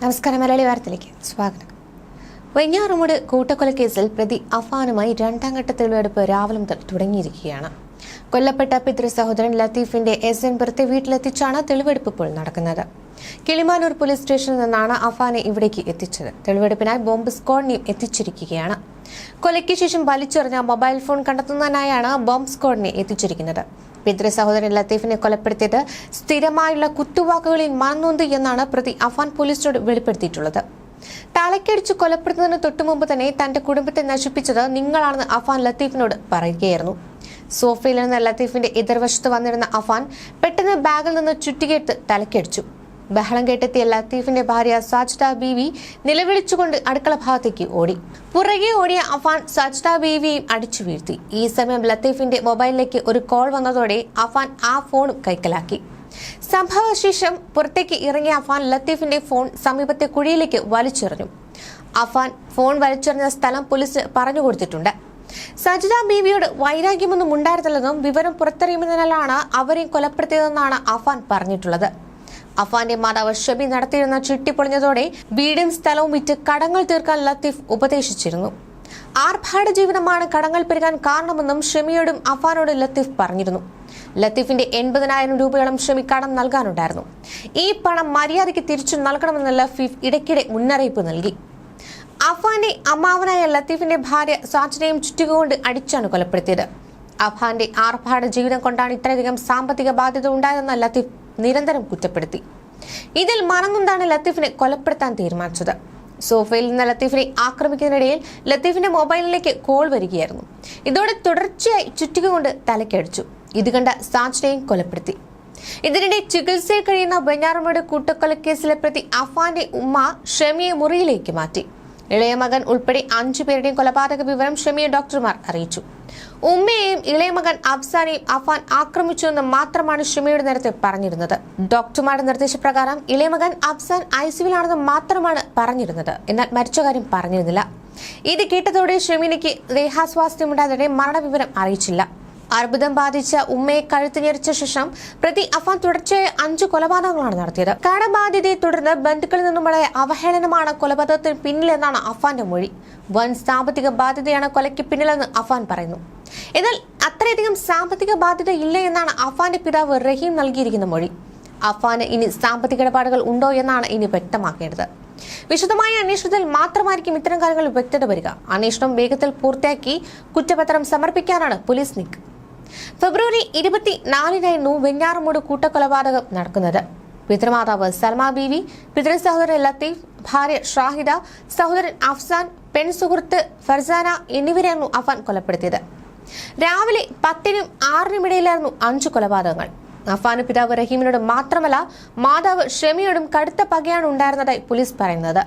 നമസ്കാരം മലയാളി വാർത്തയിലേക്ക് സ്വാഗതം. വെഞ്ഞാറുമൂട് കൂട്ടക്കൊലക്കേസിൽ പ്രതി അഫാനുമായി രണ്ടാം ഘട്ട തെളിവെടുപ്പ് രാവിലെ മുതൽ തുടങ്ങിയിരിക്കുകയാണ്. കൊല്ലപ്പെട്ട പിതൃ സഹോദരൻ ലത്തീഫിന്റെ എസ് എൻ ബർത്തെ വീട്ടിലെത്തിച്ചാണ് തെളിവെടുപ്പ് ഇപ്പോൾ നടക്കുന്നത്. കിളിമാനൂർ പോലീസ് സ്റ്റേഷനിൽ നിന്നാണ് അഫാനെ ഇവിടേക്ക് എത്തിച്ചത്. തെളിവെടുപ്പിനായി ബോംബ് സ്ക്വാഡിനെയും എത്തിച്ചിരിക്കുകയാണ്. കൊലയ്ക്ക് ശേഷം വലിച്ചെറിഞ്ഞ മൊബൈൽ ഫോൺ കണ്ടെത്തുന്നതിനായാണ് ബോംബ് സ്ക്വാഡിനെ എത്തിച്ചിരിക്കുന്നത്. പിതൃ സഹോദരൻ ലത്തീഫിനെ കൊലപ്പെടുത്തിയത്. സ്ഥിരമായുള്ള കുത്തുവാക്കുകളിൽ മറന്നുണ്ട് എന്നാണ് പ്രതി അഫാൻ പോലീസിനോട് വെളിപ്പെടുത്തിയിട്ടുള്ളത്. തലക്കടിച്ച് കൊലപ്പെടുത്തുന്നതിന് തൊട്ടുമുമ്പ് തന്നെ തന്റെ കുടുംബത്തെ നശിപ്പിച്ചത് നിങ്ങളാണെന്ന് അഫാൻ ലത്തീഫിനോട് പറയുകയായിരുന്നു. സോഫയിൽ നിന്ന് ലത്തീഫിന്റെ എതിർവശത്ത് വന്നിരുന്ന അഫാൻ പെട്ടെന്ന് ബാഗിൽ നിന്ന് ചുറ്റികെടുത്ത് തലക്കടിച്ചു. ബഹളം കേട്ടെത്തിയ ലത്തീഫിന്റെ ഭാര്യ സാജ്ദ ബീവി നിലവിളിച്ചുകൊണ്ട് അടുക്കള ഭാഗത്തേക്ക് ഓടി. പുറകെ ഓടിയ അഫാൻ സാജ്ദ ബീവിയും അടിച്ചു വീഴ്ത്തി. ഈ സമയം ലത്തീഫിന്റെ മൊബൈലിലേക്ക് ഒരു കോൾ വന്നതോടെ അഫാൻ ആ ഫോണും കൈക്കലാക്കി. സംഭവശേഷം പുറത്തേക്ക് ഇറങ്ങിയ അഫാൻ ലത്തീഫിന്റെ ഫോൺ സമീപത്തെ കുഴിയിലേക്ക് വലിച്ചെറിഞ്ഞു. അഫാൻ ഫോൺ വലിച്ചെറിഞ്ഞ സ്ഥലം പോലീസ് പറഞ്ഞു കൊടുത്തിട്ടുണ്ട്. സജിത ബീവിയോട് വൈരാഗ്യമൊന്നും ഉണ്ടായിരുന്നില്ലെന്നും വിവരം പുറത്തറിയുന്നതിനാലാണ് അവരെയും കൊലപ്പെടുത്തിയതെന്നാണ് അഫാൻ പറഞ്ഞിട്ടുള്ളത്. അഫാന്റെ മാതാവ് ഷബി നടത്തിയിരുന്ന ചിട്ടി പൊളിഞ്ഞതോടെ വീടും സ്ഥലവും വിറ്റ് കടങ്ങൾ തീർക്കാൻ ലത്തീഫ് ഉപദേശിച്ചിരുന്നു. ആർഭാട ജീവിതമാണ് കടങ്ങൾ പെരുകാൻ കാരണമെന്നും ഷമിയോടും അഫാനോടും ലത്തീഫ് പറഞ്ഞിരുന്നു. ലത്തീഫിന്റെ എൺപതിനായിരം രൂപയോളം ഷമി കടം നൽകാനുണ്ടായിരുന്നു. ഈ പണം മര്യാദയ്ക്ക് തിരിച്ചു നൽകണമെന്ന് ലത്തീഫ് ഇടയ്ക്കിടെ മുന്നറിയിപ്പ് നൽകി. അഫാന്റെ അമ്മാവനായ ലത്തീഫിന്റെ ഭാര്യ സാജിനെയും ചുറ്റുകൊണ്ട് അടിച്ചാണ് കൊലപ്പെടുത്തിയത്. അഫാന്റെ ആർഭാട ജീവിതം കൊണ്ടാണ് ഇത്രയധികം സാമ്പത്തിക ബാധ്യത ഉണ്ടായതെന്ന് ലത്തീഫ് നിരന്തരം കുറ്റപ്പെടുത്തി. ഇതിൽ മറന്നൊന്താണ് ലത്തീഫിനെ കൊലപ്പെടുത്താൻ തീരുമാനിച്ചത്? സോഫയിൽ നിന്ന് ലത്തീഫിനെ ആക്രമിക്കുന്നതിനിടയിൽ ലത്തീഫിന്റെ മൊബൈലിലേക്ക് കോൾ വരികയായിരുന്നു. ഇതോടെ തുടർച്ചയായി ചുറ്റിക കൊണ്ട് തലക്കടിച്ചു. ഇത് കണ്ട സാജിനെയും കൊലപ്പെടുത്തി. ഇതിനിടെ ചികിത്സയിൽ കഴിയുന്ന ബെഞ്ഞാറമ്മയുടെ കൂട്ടക്കൊലക്കേസിലെ പ്രതി അഫാന്റെ ഉമ്മ ഷമിയെ മുറിയിലേക്ക് മാറ്റി. ഇളയ മകൻ ഉൾപ്പെടെ അഞ്ചു പേരുടെയും കൊലപാതക വിവരം ഷമിയെ ഡോക്ടർമാർ അറിയിച്ചു. ഉമ്മയെയും ഇളയമകൻ അഫ്സാനെയും അഫാൻ ആക്രമിച്ചുവെന്ന് മാത്രമാണ് ഷമിയുടെ നേരത്തെ പറഞ്ഞിരുന്നത്. ഡോക്ടർമാരുടെ നിർദ്ദേശപ്രകാരം ഇളയമകൻ അഫ്സാൻ ഐസിയുവിലാണെന്ന് മാത്രമാണ് പറഞ്ഞിരുന്നത്. എന്നാൽ മരിച്ച കാര്യം പറഞ്ഞിരുന്നില്ല. ഇത് കേട്ടതോടെ ഷെമീനയ്ക്ക് ദേഹാസ്വാസ്ഥ്യമുണ്ടായതോടെ മരണവിവരം അറിയിച്ചില്ല. അർബുദം ബാധിച്ച ഉമ്മയെ കഴുത്ത് ഞെരിച്ച ശേഷം പ്രതി അഫാൻ തുടർച്ചയായ അഞ്ച് കൊലപാതകങ്ങളാണ് നടത്തിയത്. കടബാധ്യതയെ തുടർന്ന് ബന്ധുക്കളിൽ നിന്നുമുള്ള അവഹേളനമാണ് കൊലപാതകത്തിന് പിന്നിലെന്നാണ് അഫാന്റെ മൊഴി. വൻ സാമ്പത്തിക ബാധ്യതയാണ് കൊലയ്ക്ക് പിന്നിലെന്ന് അഫാൻ പറയുന്നു. എന്നാൽ അത്രയധികം സാമ്പത്തിക ബാധ്യത ഇല്ല എന്നാണ് അഫാന്റെ പിതാവ് റഹീം നൽകിയിരിക്കുന്ന മൊഴി. അഫാന് ഇനി സാമ്പത്തിക ഇടപാടുകൾ ഉണ്ടോ എന്നാണ് ഇനി വ്യക്തമാക്കേണ്ടത്. വിശദമായ അന്വേഷണത്തിൽ മാത്രമായിരിക്കും ഇത്തരം കാര്യങ്ങൾ വ്യക്തത വരിക. അന്വേഷണം വേഗത്തിൽ പൂർത്തിയാക്കി കുറ്റപത്രം സമർപ്പിക്കാനാണ് പോലീസ് നീക്കം. ഫെബ്രുവരി ഇരുപത്തിനാലിനായിരുന്നു വെഞ്ഞാറമൂട് കൂട്ടക്കൊലപാതകം നടക്കുന്നത്. പിതൃമാതാവ് സൽമ ബീവി പിതൃ സഹോദരൻ ലത്തീഫ് ഭാര്യ ഷാഹിദ സഹോദരൻ അഫ്സാൻ പെൺ സുഹൃത്ത് ഫർസാന എന്നിവരെയായിരുന്നു അഫാൻ കൊലപ്പെടുത്തിയത്. രാവിലെ പത്തിനും ആറിനും ഇടയിലായിരുന്നു അഞ്ചു കൊലപാതകങ്ങൾ. അഫാന് പിതാവ് റഹീമിനോട് മാത്രമല്ല മാതാവ് ഷെമിയോടും കടുത്ത പകയാണ് ഉണ്ടായിരുന്നതായി പോലീസ് പറയുന്നത്.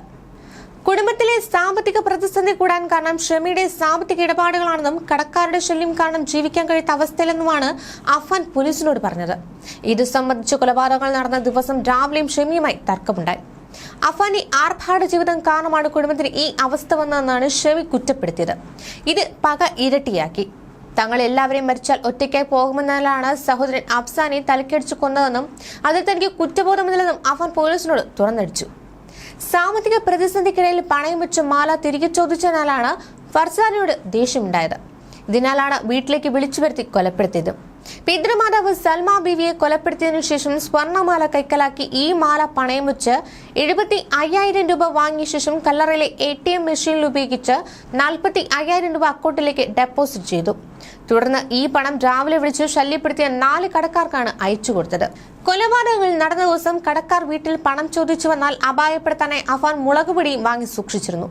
കുടുംബത്തിലെ സാമ്പത്തിക പ്രതിസന്ധി കൂടാൻ കാരണം ഷമിയുടെ സാമ്പത്തിക ഇടപാടുകളാണെന്നും കടക്കാരുടെ ശല്യം കാരണം ജീവിക്കാൻ കഴിയാത്ത അവസ്ഥയിലെന്നുമാണ് അഫാൻ പോലീസിനോട് പറഞ്ഞത്. ഇത് സംബന്ധിച്ച് കൊലപാതകങ്ങൾ നടന്ന ദിവസം രാവിലെയും ഷമിയുമായി തർക്കമുണ്ടായി. അഫാന്റെ ആർഭാട ജീവിതം കാരണമാണ് കുടുംബത്തിന് ഈ അവസ്ഥ വന്നതെന്നാണ് ഷെമി കുറ്റപ്പെടുത്തിയത്. ഇത് പക ഇരട്ടിയാക്കി. തങ്ങൾ എല്ലാവരെയും മരിച്ചാൽ ഒറ്റയ്ക്കായി പോകുമെന്നാലാണ് സഹോദരൻ അഫ്സാനെ തലക്കടിച്ചു കൊന്നതെന്നും അതിൽ തനിക്ക് കുറ്റബോധമില്ലെന്നും അഫാൻ പോലീസിനോട് തുറന്നടിച്ചു. സാമ്പത്തിക പ്രതിസന്ധിക്കിടയിൽ പണയം വെച്ച മാല തിരികെ ചോദിച്ചതിനാലാണ് ഫർസാനയോട് ദേഷ്യമുണ്ടായത്. ഇതിനാലാണ് വീട്ടിലേക്ക് വിളിച്ചു വരുത്തി കൊലപ്പെടുത്തിയത്. പിതൃമാതാവ് സൽമാ ബീവിയെ കൊലപ്പെടുത്തിയതിനു ശേഷം സ്വർണമാല കൈക്കലാക്കി ഈ മാല പണയം വെച്ച് എഴുപത്തി അയ്യായിരം രൂപ വാങ്ങിയ ശേഷം കല്ലറയിലെ എ ടി എം മെഷീനിൽ ഉപയോഗിച്ച് നാൽപ്പത്തി അയ്യായിരം രൂപ അക്കൗണ്ടിലേക്ക് ഡെപ്പോസിറ്റ് ചെയ്തു. തുടർന്ന് ഈ പണം രാവിലെ വിളിച്ച് ശല്യപ്പെടുത്തിയ നാല് കടക്കാർക്കാണ് അയച്ചു കൊടുത്തത്. കൊലപാതകങ്ങൾ നടന്ന ദിവസം കടക്കാർ വീട്ടിൽ പണം ചോദിച്ചു വന്നാൽ അപായപ്പെടുത്താനായി അഫാൻ മുളകുപൊടിയും വാങ്ങി സൂക്ഷിച്ചിരുന്നു.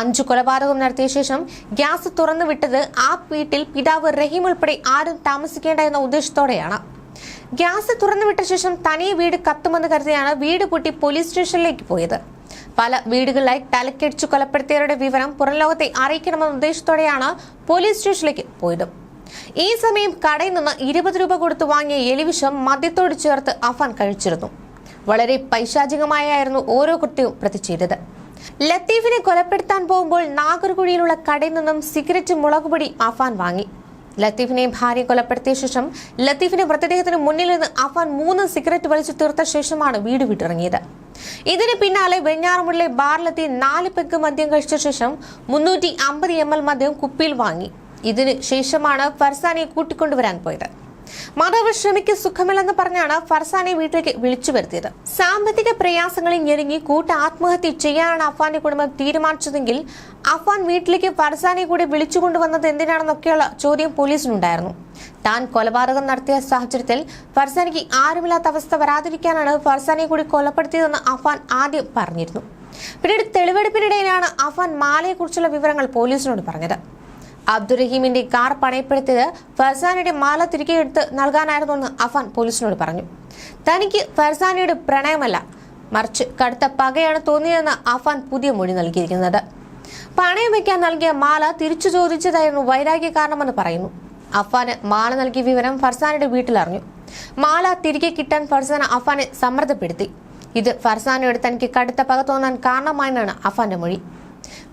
അഞ്ചു കൊലപാതകം നടത്തിയ ശേഷം ഗ്യാസ് തുറന്നു വിട്ടത് ആ വീട്ടിൽ പിതാവ് റഹീം ഉൾപ്പെടെ ആരും താമസിക്കേണ്ട എന്ന ഉദ്ദേശത്തോടെയാണ്. ഗ്യാസ് തുറന്നുവിട്ട ശേഷം തനിയെ വീട് കത്തുമെന്ന് കരുതിയാണ് വീട് പൂട്ടി പോലീസ് സ്റ്റേഷനിലേക്ക് പോയത്. പല വീടുകളിലായി തലക്കടിച്ചു കൊലപ്പെടുത്തിയവരുടെ വിവരം പുറം ലോകത്തെ അറിയിക്കണമെന്ന ഉദ്ദേശത്തോടെയാണ് പോലീസ് സ്റ്റേഷനിലേക്ക് പോയത്. ഈ സമയം കടയിൽ നിന്ന് ഇരുപത് രൂപ കൊടുത്ത് വാങ്ങിയ എലിവിഷം മദ്യത്തോട് ചേർത്ത് അഫാൻ കഴിച്ചിരുന്നു. വളരെ പൈശാചികമായായിരുന്നു ഓരോ കുട്ടിയും പ്രതി ചെയ്തത്. ലത്തീഫിനെ കൊലപ്പെടുത്താൻ പോകുമ്പോൾ നാഗർകുഴിയിലുള്ള കടയിൽ നിന്നും സിഗരറ്റ് മുളകുപൊടി അഫാൻ വാങ്ങി. ലത്തീഫിനെയും ഭാര്യ കൊലപ്പെടുത്തിയ ശേഷം ലത്തീഫിന്റെ മൃതദേഹത്തിന് മുന്നിൽ നിന്ന് അഫാൻ മൂന്ന് സിഗരറ്റ് വലിച്ചു തീർത്ത ശേഷമാണ് വീട് വിട്ടിറങ്ങിയത്. ഇതിന് പിന്നാലെ വെഞ്ഞാറമുള്ളിലെ ബാറിലെത്തി നാല് പെഗ് മദ്യം കഴിച്ച ശേഷം മുന്നൂറ്റി അമ്പത് എം എൽ മദ്യം കുപ്പിയിൽ വാങ്ങി. ഇതിന് ശേഷമാണ് ഫർസാനെ കൂട്ടിക്കൊണ്ടുവരാൻ പോയത്. മാധവ് ശ്രമിക്ക് സുഖമില്ലെന്ന് പറഞ്ഞാണ് ഫർസാനെ വീട്ടിലേക്ക് വിളിച്ചു വരുത്തിയത്. സാമ്പത്തിക പ്രയാസങ്ങളിൽ ഞെരുങ്ങി കൂട്ട ആത്മഹത്യ ചെയ്യാനാണ് അഫാന്റെ കുടുംബം തീരുമാനിച്ചതെങ്കിൽ അഫാൻ വീട്ടിലേക്ക് ഫർസാനെ കൂടി വിളിച്ചു കൊണ്ടുവന്നത് എന്തിനാണെന്നൊക്കെയുള്ള ചോദ്യം പോലീസിനുണ്ടായിരുന്നു. താൻ കൊലപാതകം നടത്തിയ സാഹചര്യത്തിൽ ഫർസാനിക്ക് ആരുമില്ലാത്ത അവസ്ഥ വരാതിരിക്കാനാണ് ഫർസാനെ കൂടി കൊലപ്പെടുത്തിയതെന്ന് അഫാൻ ആദ്യം പറഞ്ഞിരുന്നു. പിന്നീട് തെളിവെടുപ്പിനിടയിലാണ് അഫാൻ മാലയെക്കുറിച്ചുള്ള വിവരങ്ങൾ പോലീസിനോട് പറഞ്ഞത്. അബ്ദുറഹീമിന്റെ കാർ പണയപ്പെടുത്തിയത് ഫർസാനയുടെ മാല തിരികെ എടുത്ത് നൽകാനായിരുന്നുവെന്ന് അഫാൻ പോലീസിനോട് പറഞ്ഞു. തനിക്ക് ഫർസാനയുടെ പ്രണയമല്ല. മറിച്ച് കടുത്ത പകയാണ് തോന്നിയതെന്ന് അഫാൻ പുതിയ മൊഴി നൽകിയിരിക്കുന്നത്. പണയം വയ്ക്കാൻ നൽകിയ മാല തിരിച്ചു ചോദിച്ചതായിരുന്നു വൈരാഗ്യ കാരണമെന്ന് പറയുന്നു. അഫാന് മാല നൽകിയ വിവരം ഫർസാനയുടെ വീട്ടിലറിഞ്ഞു. മാല തിരികെ കിട്ടാൻ ഫർസാന അഫാനെ സമ്മർദ്ദപ്പെടുത്തി. ഇത് ഫർസാനയോട് തനിക്ക് കടുത്ത പക തോന്നാൻ കാരണമായെന്നാണ് അഫാന്റെ മൊഴി.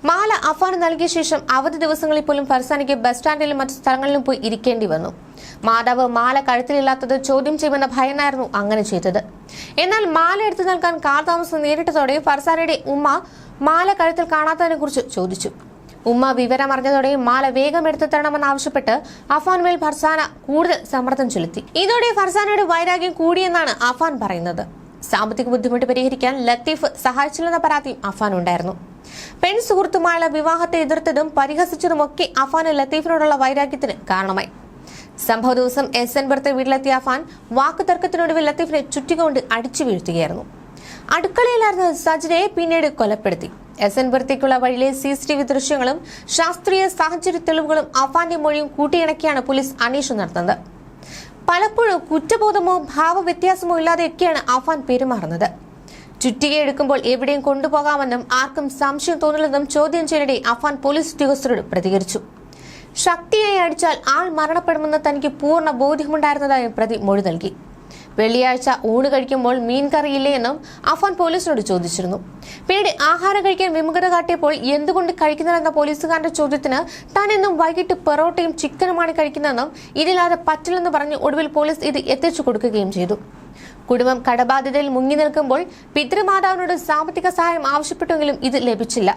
മാല അഫാന് നൽകിയ ശേഷം അവധി ദിവസങ്ങളിൽ പോലും ഫർസാനയ്ക്ക് ബസ് സ്റ്റാൻഡിലും മറ്റു സ്ഥലങ്ങളിലും പോയി ഇരിക്കേണ്ടി വന്നു. മാതാവ് മാല കഴുത്തിലില്ലാത്തത് ചോദ്യം ചെയ്യുമെന്ന ഭയന്നായിരുന്നു അങ്ങനെ ചെയ്തത്. എന്നാൽ മാല എടുത്തു നൽകാൻ കാലതാമസം നേരിട്ടതോടെ ഫർസാനയുടെ ഉമ്മ മാല കഴുത്തിൽ കാണാത്തതിനെ കുറിച്ച് ചോദിച്ചു. ഉമ്മ വിവരം അറിഞ്ഞതോടെ മാല വേഗം എടുത്തു തരണമെന്നാവശ്യപ്പെട്ട് അഫാൻ മേൽ ഫർസാന കൂടുതൽ സമ്മർദ്ദം ചെലുത്തി. ഇതോടെ ഫർസാനയുടെ വൈരാഗ്യം കൂടിയെന്നാണ് അഫാൻ പറയുന്നത്. സാമ്പത്തിക ബുദ്ധിമുട്ട് പരിഹരിക്കാൻ ലത്തീഫ് സഹായിച്ചില്ലെന്ന പരാതിയും അഫാൻ ഉണ്ടായിരുന്നു. പെൺ സുഹൃത്തുമായുള്ള വിവാഹത്തെ എതിർത്തതും പരിഹസിച്ചതുമൊക്കെ അഫാന് ലത്തീഫിനോടുള്ള വൈരാഗ്യത്തിന് കാരണമായി. സംഭവ ദിവസം എസ് എൻ ബർത്തെ വീട്ടിലെത്തിയ അഫാൻ വാക്കുതർക്കത്തിനൊടുവിൽ ലത്തീഫിനെ ചുറ്റിക്കൊണ്ട് അടിച്ചു വീഴ്ത്തുകയായിരുന്നു. അടുക്കളയിലായിരുന്ന സജിനെ പിന്നീട് കൊലപ്പെടുത്തി. എസ് എൻ ബർത്തേക്കുള്ള വഴിയിലെ സി സി ടി വി ദൃശ്യങ്ങളും ശാസ്ത്രീയ സാഹചര്യ തെളിവുകളും അഫാന്റെ മൊഴിയും കൂട്ടിയിണക്കിയാണ് പോലീസ് അന്വേഷണം നടത്തുന്നത്. പലപ്പോഴും കുറ്റബോധമോ ഭാവവ്യത്യാസമോ ഇല്ലാതെയൊക്കെയാണ് അഫാൻ പെരുമാറുന്നത്. ചുറ്റിക എടുക്കുമ്പോൾ എവിടെയും കൊണ്ടുപോകാമെന്നും ആർക്കും സംശയം തോന്നില്ലെന്നും ചോദ്യം ചെയ്യലിടെ അഫാൻ പോലീസ് ഉദ്യോഗസ്ഥരോട് പ്രതികരിച്ചു. ശക്തിയായി അടിച്ചാൽ ആൾ മരണപ്പെടുമെന്ന് തനിക്ക് പൂർണ ബോധ്യമുണ്ടായിരുന്നതായും പ്രതി മൊഴി നൽകി. വെള്ളിയാഴ്ച ഊണ് കഴിക്കുമ്പോൾ മീൻ കറിയില്ലേ എന്നും അഫാൻ പോലീസിനോട് ചോദിച്ചിരുന്നു. പിന്നീട് ആഹാരം കഴിക്കാൻ വിമുഖത കാട്ടിയപ്പോൾ എന്തുകൊണ്ട് കഴിക്കുന്നില്ലെന്ന പോലീസുകാരന്റെ ചോദ്യത്തിന് താൻ എന്നും വൈകിട്ട് പെറോട്ടയും ചിക്കനുമാണ് കഴിക്കുന്നതെന്നും ഇതില്ലാതെ പറ്റില്ലെന്ന് പറഞ്ഞ് ഒടുവിൽ പോലീസ് ഇത് എത്തിച്ചു കൊടുക്കുകയും ചെയ്തു. കുടുംബം കടബാധ്യതയിൽ മുങ്ങി നിൽക്കുമ്പോൾ പിതൃമാതാവിനോട് സാമ്പത്തിക സഹായം ആവശ്യപ്പെട്ടുവെങ്കിലും ഇത് ലഭിച്ചില്ല.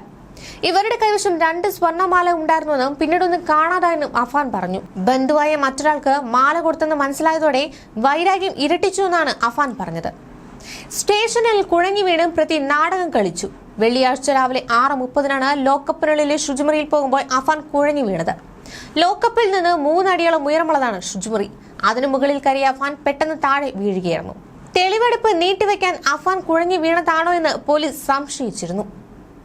ഇവരുടെ കൈവശം രണ്ട് സ്വർണമാല ഉണ്ടായിരുന്നുവെന്നും പിന്നീടൊന്നും കാണാതായെന്നും അഫാൻ പറഞ്ഞു. ബന്ധുവായ മറ്റൊരാൾക്ക് മാല കൊടുത്തെന്ന് മനസ്സിലായതോടെ വൈരാഗ്യം ഇരട്ടിച്ചു എന്നാണ് അഫാൻ പറഞ്ഞത്. സ്റ്റേഷനിൽ കുഴഞ്ഞു വീണ് പ്രതി നാടകം കളിച്ചു. വെള്ളിയാഴ്ച രാവിലെ ആറ് മുപ്പതിനാണ് ലോക്കപ്പിനുള്ളിലെ ശുചിമുറിയിൽ പോകുമ്പോൾ അഫാൻ കുഴഞ്ഞു വീണത്. ലോക്കപ്പിൽ നിന്ന് മൂന്നടിയോളം ഉയരമുള്ളതാണ് ശുചിമുറി. അതിനു മുകളിൽ കയറിയ അഫാൻ പെട്ടെന്ന് താഴെ വീഴുകയായിരുന്നു. തെളിവെടുപ്പ് നീട്ടിവെക്കാൻ അഫാൻ കുഴഞ്ഞു വീണതാണോ എന്ന് പോലീസ് സംശയിച്ചിരുന്നു.